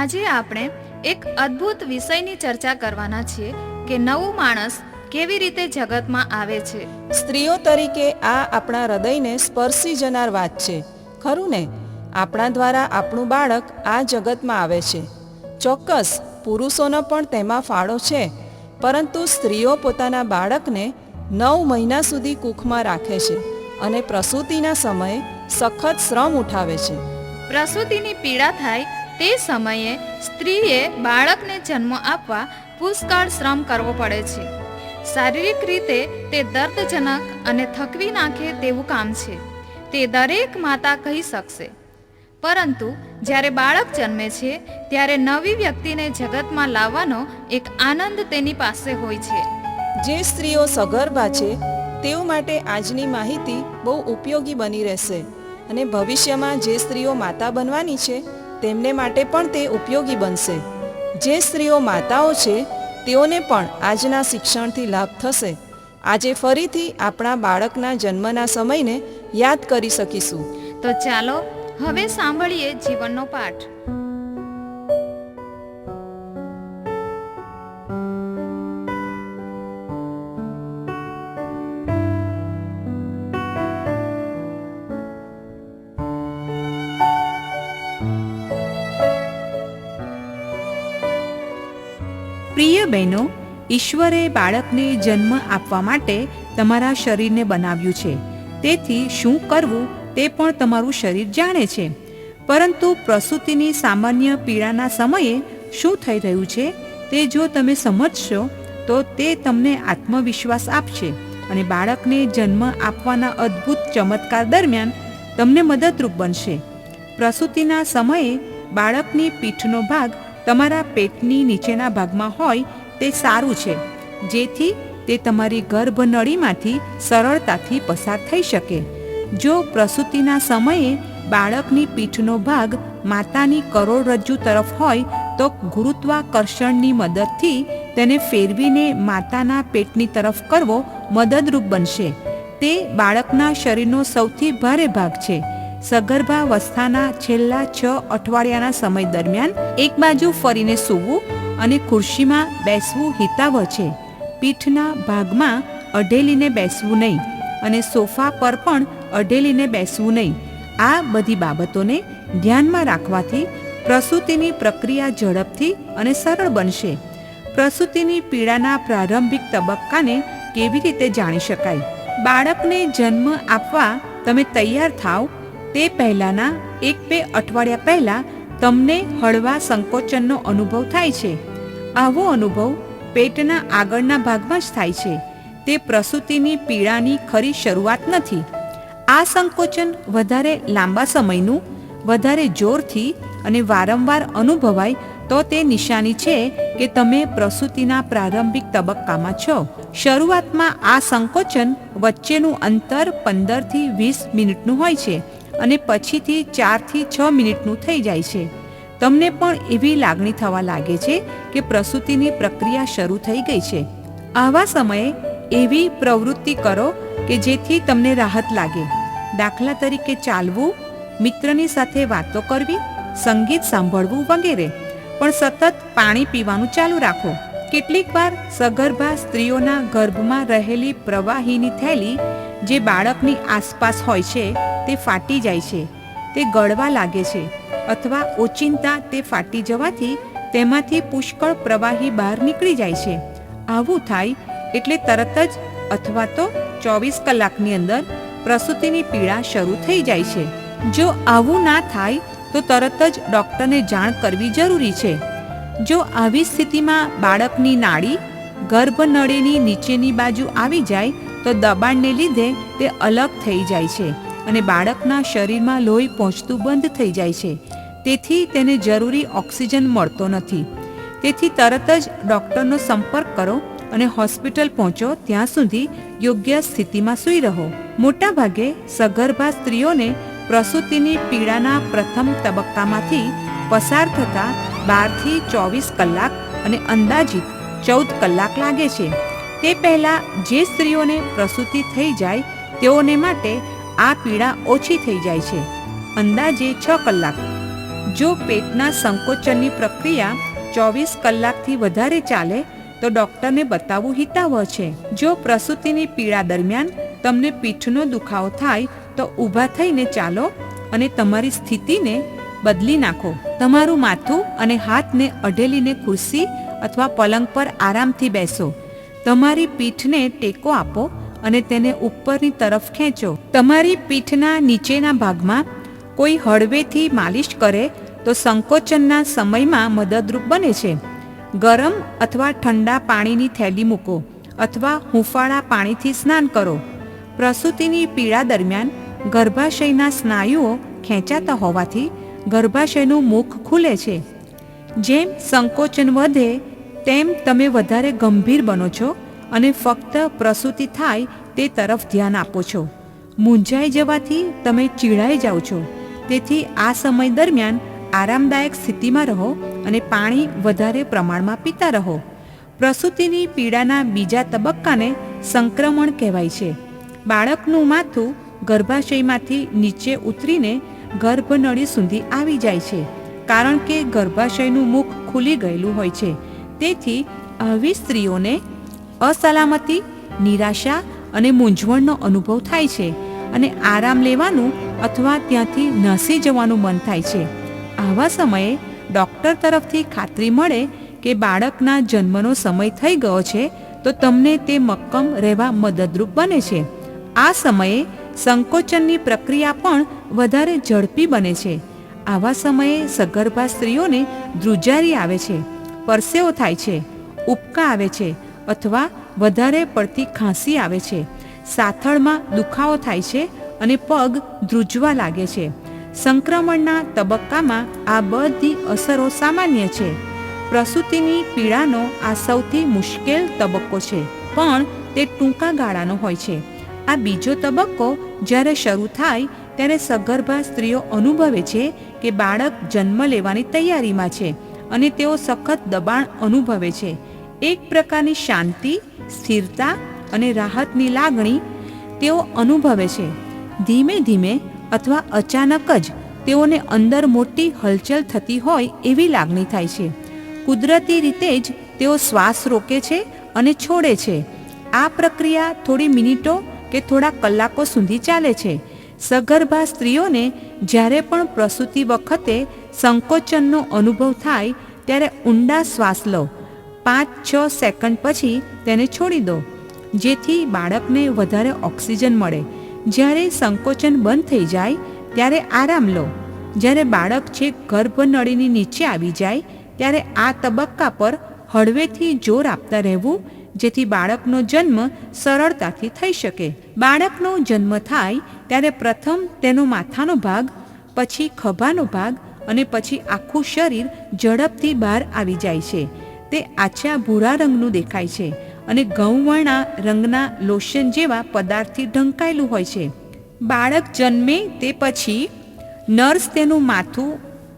આજે આપણે એક અદ્ભુત વિષયની ચર્ચા કરવાના છીએ કે નવું માણસ કેવી રીતે જગતમાં આવે છે. સ્ત્રીઓ તરીકે આ આપણા હૃદયને સ્પર્શી જનાર વાત છે. ખરું ને? આપણા દ્વારા આપણું બાળક આ જગતમાં આવે છે. ચોક્કસ પુરુષોનો પણ તેમાં ફાળો છે. પરંતુ સ્ત્રીઓ પોતાના બાળકને નવ મહિના સુધી કૂખમાં રાખે છે અને પ્રસૂતિના સમયે સખત શ્રમ ઉઠાવે છે. પ્રસૂતિની પીડા થાય તે સમયે સ્ત્રીએ બાળકને જન્મ આપવા પુષ્કળ શ્રમ કરવો પડે છે. શારીરિક રીતે તે દર્દજનક અને થકવી નાખે તેવું કામ છે. તે દરેક માતા કહી શકશે. પરંતુ જ્યારે બાળક જન્મે છે, ત્યારે નવી વ્યક્તિને જગતમાં લાવવાનો એક આનંદ તેની પાસે હોય છે. જે સ્ત્રીઓ સગર્ભા છે, તેઓ માટે આજની માહિતી બહુ ઉપયોગી બની રહેશે અને ભવિષ્યમાં જે સ્ત્રીઓ માતા બનવાની છે તેમને માટે પણ તે ઉપયોગી બનશે. જે સ્ત્રીઓ માતાઓ છે, તેઓને પણ આજના શિક્ષણથી લાભ થશે. આજે ફરીથી આપણા બાળકના જન્મના સમયને યાદ કરી શકીશું. તો ચાલો, હવે સાંભળીએ જીવનનો પાઠ. બહેનો, ઈશ્વરે બાળકને જન્મ આપવા માટે તમારા શરીરને બનાવ્યું છે. તેથી શું કરવું તે પણ તમારું શરીર જાણે છે. પરંતુ પ્રસૂતિની સામાન્ય પીડાના સમયે શું થઈ રહ્યું છે તે જો તમે સમજશો, તો તે તમને આત્મવિશ્વાસ આપશે અને બાળકને જન્મ આપવાના અદ્ભુત ચમત્કાર દરમિયાન તમને મદદરૂપ બનશે. પ્રસૂતિના સમયે બાળકની પીઠનો ભાગ તમારા પેટની નીચેના ભાગમાં હોય તે સારું છે, જેથી તે તમારી ગર્ભનળીમાંથી સરળતાથી પસાર થઈ શકે. જો પ્રસૂતિના સમયે બાળકની પીઠનો ભાગ માતાની કરોડરજ્જુ તરફ હોય, તો ગુરુત્વાકર્ષણની મદદથી તેને ફેરવીને માતાના પેટની તરફ કરવો મદદરૂપ બનશે. તે બાળકના શરીરનો સૌથી ભારે ભાગ છે. સગર્ભાવસ્થાના છેલ્લા છ અઠવાડિયાના સમય દરમિયાન એક બાજુ ફરીને સૂવું અને ખુરશીમાં બેસવું હિતાવહ છે. પીઠના ભાગમાં અઢેલીને બેસવું નહીં અને સોફા પર પણ અઢેલીને બેસવું નહીં. આ બધી બાબતોને ધ્યાનમાં રાખવાથી પ્રસૂતિની પ્રક્રિયા ઝડપથી અને સરળ બનશે. પ્રસૂતિની પીડાના પ્રારંભિક તબક્કાને કેવી રીતે જાણી શકાય? બાળકને જન્મ આપવા તમે તૈયાર થાવ તે પહેલાના એક બે અઠવાડિયા પહેલા તમને હળવા સંકોચનનો અનુભવ થાય છે. આવો અનુભવ પેટના આગળના ભાગમાં જ થાય છે. તે પ્રસૂતિની પીડાની ખરી શરૂઆત નથી. આ સંકોચન વધારે લાંબા સમયનું, વધારે જોરથી અને વારંવાર અનુભવાય તો તે નિશાની છે કે તમે પ્રસૂતિના પ્રારંભિક તબક્કામાં છો. શરૂઆતમાં આ સંકોચન વચ્ચેનું અંતર પંદરથી વીસ મિનિટનું હોય છે. અને પછીથી ચારથી છ મિનિટનું થઈ જાય છે. તમને પણ એવી લાગણી થવા લાગે છે કે પ્રસૂતિની પ્રક્રિયા શરૂ થઈ ગઈ છે. આવા સમયે એવી પ્રવૃત્તિ કરો કે જેથી તમને રાહત લાગે. દાખલા તરીકે ચાલવું, મિત્રની સાથે વાતો કરવી, સંગીત સાંભળવું વગેરે. પણ સતત પાણી પીવાનું ચાલુ રાખો. કેટલીક વાર સગર્ભા સ્ત્રીઓના ગર્ભમાં રહેલી પ્રવાહીની થેલી જે બાળકની આસપાસ હોય છે, તે ફાટી જાય છે, તે ગળવા લાગે છે અથવા ઓચિંતા તે ફાટી જવાથી તેમાંથી પુષ્કળ પ્રવાહી બહાર નીકળી જાય છે. આવું થાય એટલે તરત જ અથવા તો ચોવીસ કલાકની અંદર પ્રસૂતિની પીડા શરૂ થઈ જાય છે. જો આવું ના થાય, તો તરત જ ડૉક્ટરને જાણ કરવી જરૂરી છે. જો આવી સ્થિતિમાં બાળકની નાડી ગર્ભનળીની નીચેની બાજુ આવી જાય તો દબાણને લીધે તે અલગ થઈ જાય છે અને બાળકના શરીરમાં લોહી પહોંચતું બંધ થઈ જાય છે. તેથી તેને જરૂરી ઓક્સિજન મળતો નથી. તેથી તરત જ ડૉક્ટરનો સંપર્ક કરો અને હોસ્પિટલ પહોંચો ત્યાં સુધી યોગ્ય સ્થિતિમાં સૂઈ રહો. મોટાભાગે સગર્ભા સ્ત્રીઓને પ્રસૂતિની પીડાના પ્રથમ તબક્કામાંથી પસાર થતા બારથી ચોવીસ કલાક અને અંદાજિત ચૌદ કલાક લાગે છે. તે પહેલા જે સ્ત્રીઓને પ્રસૂતિ થઈ જાય, તેઓને માટે આ પીડા ઓછી થઈ જાય છે. અંદાજે છ કલાક. જો પેટના સંકોચનની પ્રક્રિયા ચોવીસ કલાકથી વધારે ચાલે, તો ડૉક્ટરને બતાવવું હિતાવહ છે. જો પ્રસૂતિની પીડા દરમિયાન તમને પીઠનો દુખાવો થાય, તો ઊભા થઈને ચાલો અને તમારી સ્થિતિને બદલી નાખો. તમારું માથું અને હાથને અઢેલીને ખુરશી અથવા પલંગ પર આરામથી બેસો. તમારી પીઠને ટેકો આપો અને તેને ઉપરની તરફ ખેંચો. તમારી પીઠના નીચેના ભાગમાં કોઈ હળવેથી માલિશ કરે તો સંકોચનના સમયમાં મદદરૂપ બને છે. ગરમ અથવા ઠંડા પાણીની થેલી મૂકો અથવા હુંફાળા પાણીથી સ્નાન કરો. પ્રસૂતિની પીડા દરમિયાન ગર્ભાશયના સ્નાયુઓ ખેંચાતા હોવાથી ગર્ભાશયનું મુખ ખુલે છે. જેમ સંકોચન વધે તેમ તમે વધારે ગંભીર બનો છો અને ફક્ત પ્રસૂતિ થાય તે તરફ ધ્યાન આપો છો. મૂંઝાઈ જવાથી તમે ચીડાઈ જાઓ છો. તેથી આ સમય દરમિયાન આરામદાયક સ્થિતિમાં રહો અને પાણી વધારે પ્રમાણમાં પીતા રહો. પ્રસૂતિની પીડાના બીજા તબક્કાને સંક્રમણ કહેવાય છે. બાળકનું માથું ગર્ભાશયમાંથી નીચે ઉતરીને ગર્ભનળી સુધી આવી જાય છે. કારણ કે ગર્ભાશયનું મુખ ખુલી ગયેલું હોય છે. તેથી આવી સ્ત્રીઓને અસલામતી, નિરાશા અને મૂંઝવણનો અનુભવ થાય છે અને આરામ લેવાનું અથવા ત્યાંથી નસી જવાનું મન થાય છે. આવા સમયે ડૉક્ટર તરફથી ખાતરી મળે કે બાળકના જન્મનો સમય થઈ ગયો છે તો તમને તે મક્કમ રહેવા મદદરૂપ બને છે. આ સમયે સંકોચનની પ્રક્રિયા પણ વધારે ઝડપી બને છે. આવા સમયે સગર્ભા સ્ત્રીઓને ધ્રુજારી આવે છે. પરસેવો થાય છે, ઉપકા આવે છે અથવા વધારે પડતી ખાંસી આવે છે. સાથળમાં દુખાવો થાય છે અને પગ ધ્રુજવા લાગે છે. સંક્રમણના તબક્કામાં આ બધી અસરો સામાન્ય છે. પ્રસૂતિની પીડાનો આ સૌથી મુશ્કેલ તબક્કો છે, પણ તે ટૂંકા ગાળાનો હોય છે. આ બીજો તબક્કો જ્યારે શરૂ થાય ત્યારે સગર્ભા સ્ત્રીઓ અનુભવે છે કે બાળક જન્મ લેવાની તૈયારીમાં છે. અને તેઓ સખત દબાણ અનુભવે છે. એક પ્રકારની શાંતિ, સ્થિરતા અને રાહતની લાગણી તેઓ અનુભવે છે. ધીમે ધીમે અથવા અચાનક જ તેઓને અંદર મોટી હલચલ થતી હોય એવી લાગણી થાય છે. કુદરતી રીતે જ તેઓ શ્વાસ રોકે છે અને છોડે છે. આ પ્રક્રિયા થોડી મિનિટો કે થોડા કલાકો સુધી ચાલે છે. સગર્ભા સ્ત્રીઓને જ્યારે પણ પ્રસૂતિ વખતે સંકોચનનો અનુભવ થાય, ત્યારે ઊંડા શ્વાસ લો. પાંચ, છ સેકન્ડ પછી તેને છોડી દો, જેથી બાળકને વધારે ઓક્સિજન મળે. જ્યારે સંકોચન બંધ થઈ જાય, ત્યારે આરામ લો. જ્યારે બાળક છેક ગર્ભનળીની નીચે આવી જાય, ત્યારે આ તબક્કા પર હળવેથી જોર આપતા રહેવું જેથી બાળકનો જન્મ સરળતાથી થઈ શકે. બાળકનો જન્મ થાય ત્યારે પ્રથમ તેનો માથાનો ભાગ, પછી ખભાનો ભાગ અને પછી આખું શરીર ઝડપથી બહાર આવી જાય છે. તે આછા ભૂરા રંગનું દેખાય છે અને ઘઉંવર્ણા રંગના લોશન જેવા પદાર્થથી ઢંકાયેલું હોય છે. બાળક જન્મે તે પછી નર્સ તેનું માથું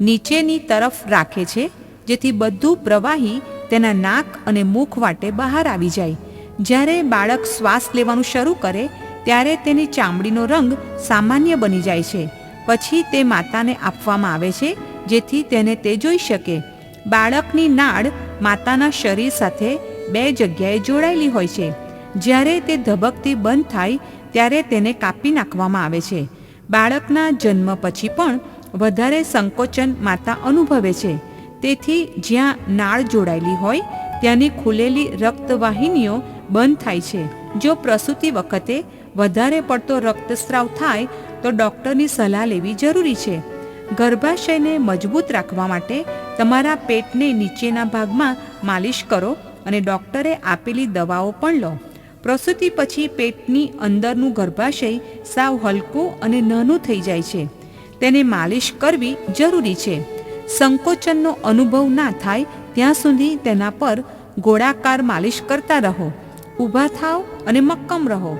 નીચેની તરફ રાખે છે, જેથી બધું પ્રવાહી તેના નાક અને મુખ વાટે બહાર આવી જાય. જ્યારે બાળક શ્વાસ લેવાનું શરૂ કરે, ત્યારે તેની ચામડીનો રંગ સામાન્ય બની જાય છે. પછી તે માતાને આપવામાં આવે છે, જેથી તેને તે જોઈ શકે. બાળકની નાળ માતાના શરીર સાથે બે જગ્યાએ જોડાયેલી હોય છે. જ્યારે તે ધબકતી બંધ થાય, ત્યારે તેને કાપી નાખવામાં આવે છે. બાળકના જન્મ પછી પણ વધારે સંકોચન માતા અનુભવે છે. તેથી જ્યાં નાળ જોડાયેલી હોય, ત્યાંની ખુલેલી રક્તવાહિનીઓ બંધ થાય છે. જો પ્રસૂતિ વખતે વધારે પડતો રક્તસ્રાવ થાય, તો ડૉક્ટરની સલાહ લેવી જરૂરી છે. ગર્ભાશયને મજબૂત રાખવા માટે તમારા પેટને નીચેના ભાગમાં માલિશ કરો અને ડૉક્ટરે આપેલી દવાઓ પણ લો. પ્રસૂતિ પછી પેટની અંદરનું ગર્ભાશય સાવ હલકું અને નાનું થઈ જાય છે. તેને માલિશ કરવી જરૂરી છે. સંકોચનનો અનુભવ ના થાય, ત્યાં સુધી તેના પર ગોળાકાર માલિશ કરતા રહો, ઊભા થાવ અને મક્કમ રહો.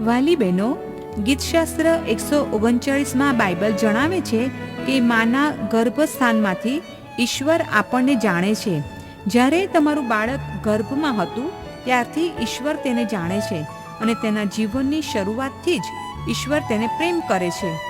વાલી બહેનો, ગીતશાસ્ત્ર એકસો ઓગણચાળીસમાં બાઇબલ જણાવે છે કે માના ગર્ભસ્થાનમાંથી ઈશ્વર આપણને જાણે છે. જ્યારે તમારું બાળક ગર્ભમાં હતું, ત્યારથી ઈશ્વર તેને જાણે છે અને તેના જીવનની શરૂઆતથી જ ઈશ્વર તેને પ્રેમ કરે છે.